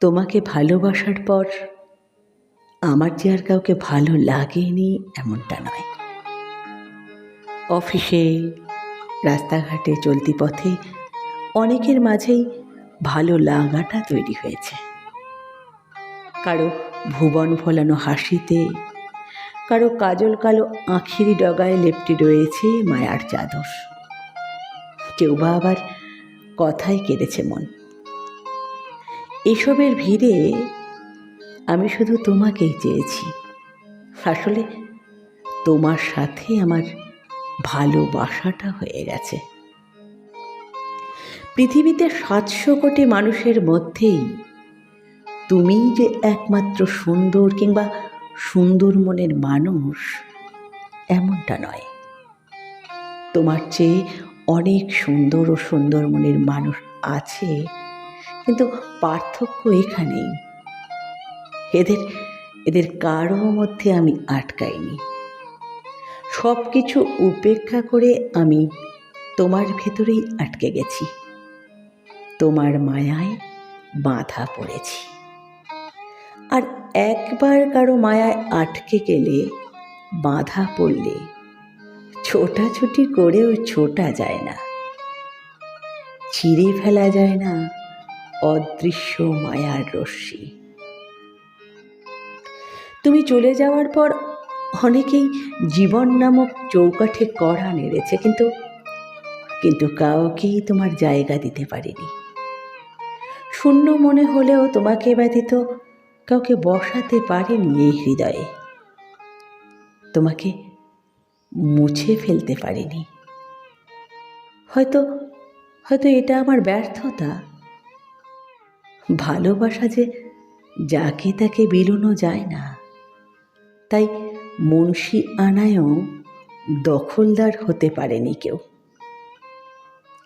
তোমাকে ভালোবাসার পর আমার যে আর কাউকে ভালো লাগেনি এমনটা নয়। অফিসে, রাস্তাঘাটে, চলতি পথে অনেকের মাঝেই ভালো লাগাটা তৈরি হয়েছে। কারও ভুবন ফলানো হাসিতে, কারও কাজল কালো আঁখির ডগায় লেপটে রয়েছে মায়ার চাদর। কেউ বা আবার কথাই কেঁদেছে মন। এসবের ভিড়ে আমি শুধু তোমাকেই চেয়েছি। আসলে তোমার সাথে আমার ভালোবাসাটা হয়ে গেছে। পৃথিবীতে সাতশো কোটি মানুষের মধ্যেই তুমি যে একমাত্র সুন্দর কিংবা সুন্দর মনের মানুষ, এমনটা নয়। তোমার চেয়ে অনেক সুন্দর ও সুন্দর মনের মানুষ আছে কিন্তু পার্থক্য এখানেই। এদের এদের কারও মধ্যে আমি আটকাইনি। সব কিছু উপেক্ষা করে আমি তোমার ভেতরেই আটকে গেছি। তোমার মায়ায় বাধা পড়েছি। আর একবার কারও মায়ায় আটকে গেলে, বাধা পড়লে ছোটাছুটি করেও ছোটা যায় না। ছিঁড়ে ফেলা যায় না। অদৃশ্য মায়ার রশ্মি। তুমি চলে যাওয়ার পর অনেকেই জীবন নামক চৌকাঠে কড়া নেড়েছে, কিন্তু কিন্তু কাউকেই তোমার জায়গা দিতে পারিনি। শূন্য মনে হলেও তোমাকে ব্যতীত কাউকে বসাতে পারেনি এই হৃদয়ে। তোমাকে মুছে ফেলতে পারিনি। হয়তো হয়তো এটা আমার ব্যর্থতা। ভালোবাসা যে যাকে তাকে বিলুনো যায় না। তাই মুন্সি আনায়ও দখলদার হতে পারেনি কেউ।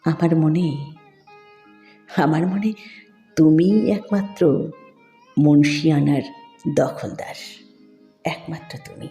আমার মনে আমার মনে তুমিই একমাত্র মুন্সিয়ানার দখলদার, একমাত্র তুমি।